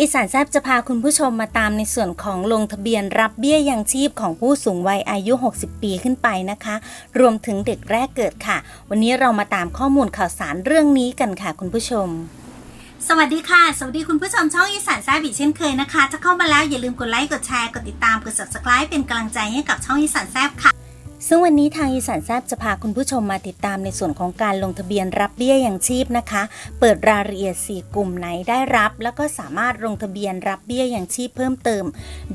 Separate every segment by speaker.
Speaker 1: อีสานแซบจะพาคุณผู้ชมมาตามในส่วนของลงทะเบียนรับเบี้ยยังชีพของผู้สูงวัยอายุ 60 ปีขึ้นไปนะคะ รวมถึงเด็กแรกเกิดค่ะ วันนี้เรามาตามข้อมูลข่าวสารเรื่องนี้กันค่ะคุณผู้ชมสวัสดีค่ะ สวัสดีคุณผู้ชมช่องอีสานแซบอีกเช่นเคยนะคะ ถ้าเข้ามาแล้วอย่าลืมกดไลค์ กดแชร์ กดติดตาม กด subscribe เป็นกำลังใจให้กับช่องอีสานแซบค่ะ ซึ่งวันนี้ทางอีสานแซบจะพาคุณผู้ชมมาติดตามในส่วนของการลงทะเบียนรับเบี้ยยังชีพนะคะ เปิดรายละเอียด 4 กลุ่มไหนได้รับ แล้วก็สามารถลงทะเบียนรับเบี้ยยังชีพเพิ่มเติม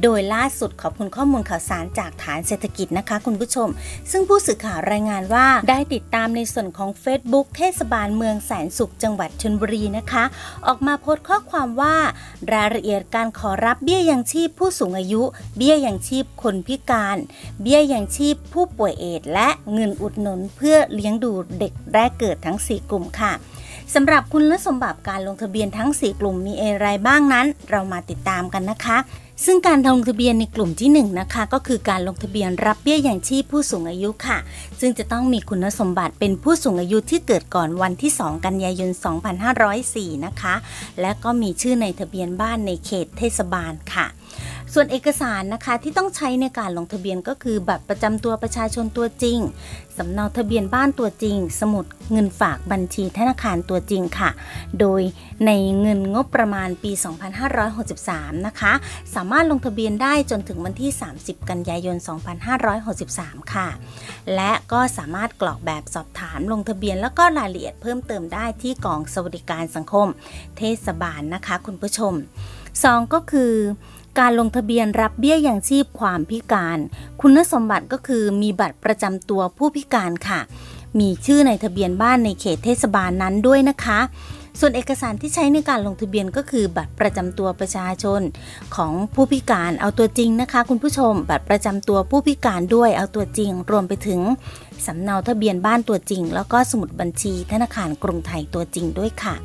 Speaker 1: โดยล่าสุดขอบคุณข้อมูลข่าวสารจากฐานเศรษฐกิจนะคะ คุณผู้ชม ซึ่งผู้สื่อข่าวรายงานว่าได้ติดตามในส่วนของ Facebook เทศบาลเมืองแสนสุขจังหวัดชลบุรีนะคะ ออกมาโพสต์ข้อความว่ารายละเอียดการขอรับเบี้ยยังชีพผู้สูงอายุ เบี้ยยังชีพคนพิการ เบี้ยยังชีพผู้ป่วยเอดและเงินอุดหนุนเพื่อเลี้ยงดูเด็กแรกเกิดทั้ง 4 กลุ่มค่ะสำหรับคุณสมบัติการลงทะเบียนทั้ง 4 กลุ่มมีอะไรบ้างนั้น เรามาติดตามกันนะคะ ซึ่งการลงทะเบียนในกลุ่มที่ 1 นะคะ ก็คือการลงทะเบียนรับเบี้ยอย่างชีพผู้สูงอายุค่ะ ซึ่งจะต้องมีคุณสมบัติเป็นผู้สูงอายุที่เกิดก่อนวันที่ 2 กันยายน 2504 นะคะ และก็มีชื่อในทะเบียนบ้านในเขตเทศบาลค่ะ ส่วนเอกสารนะคะที่ต้องใช้ในการลงทะเบียนก็คือบัตรประจำตัวประชาชนตัวจริงสำเนาทะเบียนบ้านตัวจริง สมุดเงินฝากบัญชีธนาคารตัวจริงค่ะ โดยในเงินงบประมาณปี 2563 นะคะ สามารถลงทะเบียนได้จนถึงวันที่ 30 กันยายน 2563 ค่ะ และก็สามารถกรอกแบบสอบถามลงทะเบียนแล้วก็รายละเอียดเพิ่มเติมได้ที่กองสวัสดิการสังคม เทศบาลนะคะ คุณผู้ชม 2 ก็คือ การลงทะเบียนรับเบี้ยอยังชีพความพิการ คุณสมบัติก็คือมีบัตรประจำตัวผู้พิการค่ะ มีชื่อในทะเบียนบ้านในเขตเทศบาลนั้นด้วยนะคะ ส่วนเอกสารที่ใช้ในการลงทะเบียนก็คือบัตรประจำตัวประชาชน ของผู้พิการเอาตัวจริงนะคะ คุณผู้ชม บัตรประจำตัวผู้พิการด้วยเอาตัวจริง รวมไปถึงสำเนาทะเบียนบ้านตัวจริง แล้วก็สมุดบัญชีธนาคารกรุงไทยตัวจริงด้วยค่ะ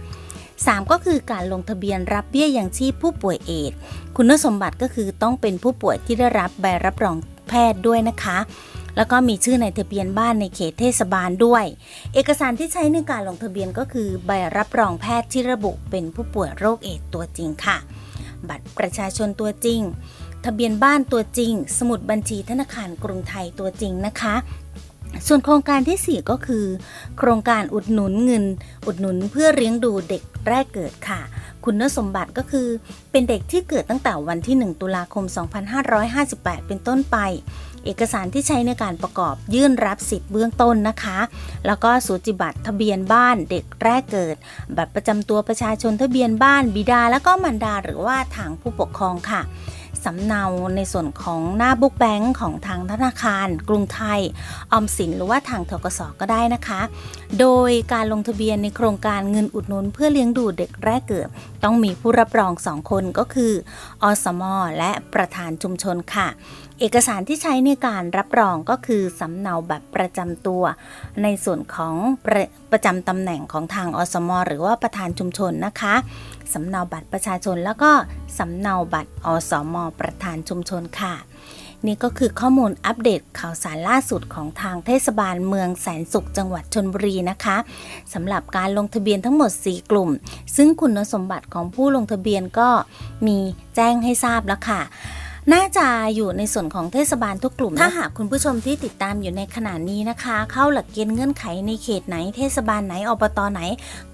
Speaker 1: 3 ก็คือการลงทะเบียนรับเบี้ยยังชีพผู้ป่วยเอดส์คุณสมบัติก็คือต้องเป็นผู้ป่วยที่ได้รับใบรับรองแพทย์ด้วยนะคะ แล้วก็มีชื่อในทะเบียนบ้านในเขตเทศบาลด้วย เอกสารที่ใช้ในการลงทะเบียนก็คือใบรับรองแพทย์ที่ระบุเป็นผู้ป่วยโรคเอดส์ตัวจริงค่ะ บัตรประชาชนตัวจริง ทะเบียนบ้านตัวจริง สมุดบัญชีธนาคารกรุงไทยตัวจริงนะคะ ส่วนโครงการทีสี่ 4 ก็คือ โครงการอุดหนุนเงิน อุดหนุนเพื่อเลี้ยงดูเด็กแรกเกิดค่ะ คุณสมบัติก็คือ เป็นเด็กที่เกิดตั้งแต่วันที่ 1 ตุลาคม 2558 เป็นต้นไป เอกสารที่ใช้ในการประกอบยื่นรับสิทธิ์เบื้องต้นนะคะ แล้วก็สูจิบัตรทะเบียนบ้านเด็กแรกเกิด บัตรประจำตัวประชาชนทะเบียนบ้านบิดาแล้วก็มารดาหรือว่าทางผู้ปกครองค่ะ สำเนาในส่วนของหน้าบุ๊กแบงค์ของทางธนาคาร กรุงไทย ออมสินหรือว่าทางทกสก็ได้นะคะ โดยการลงทะเบียนในโครงการเงินอุดหนุนเพื่อเลี้ยงดูเด็กแรกเกิด ต้องมีผู้รับรองสองคนก็คือ อสม และประธานชุมชนค่ะ เอกสารที่ใช้ในการรับรองก็คือสำเนาบัตรประจำตัว ในส่วนของประประจำตำแหน่งของทางอสม หรือว่าประธานชุมชนนะคะสำเนาบัตรประชาชน แล้วก็สำเนาบัตรอสม ประธานชุมชนค่ะ นี่ก็คือข้อมูลอัปเดตข่าวสารล่าสุดของทางเทศบาลเมืองแสนสุขจังหวัดชนบุรีนะคะสำหรับการลงทะเบียนทั้งหมด 4 กลุ่ม ซึ่งคุณสมบัติของผู้ลงทะเบียนก็มีแจ้งให้ทราบแล้วค่ะ น่าจะอยู่ในส่วนของเทศบาลทุกกลุ่ม ถ้าหากคุณผู้ชมที่ติดตามอยู่ในขณะนี้นะคะ เข้าหลักเกณฑ์เงื่อนไขในเขตไหน เทศบาลไหนอบตไหน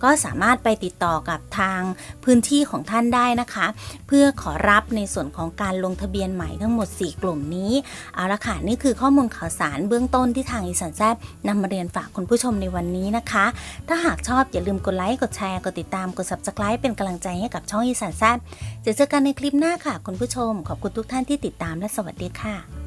Speaker 1: ก็สามารถไปติดต่อกับทางพื้นที่ของท่านได้นะคะ เพื่อขอรับในส่วนของการลงทะเบียนใหม่ทั้งหมด 4 กลุ่มนี้เอาละค่ะนี่คือข้อมูลข่าวสารเบื้องต้นที่ทางอีสานแซบนำมาเรียนฝากคุณผู้ชมในวันนี้นะคะ ถ้าหากชอบอย่าลืมกดไลค์กดแชร์กดติดตามกด subscribe เป็นกำลังใจให้กับช่องอีสานแซบจะเจอกันในคลิปหน้าค่ะ คุณผู้ชมขอบคุณทุกท่านานที่ติดตามและสวัสดีค่ะ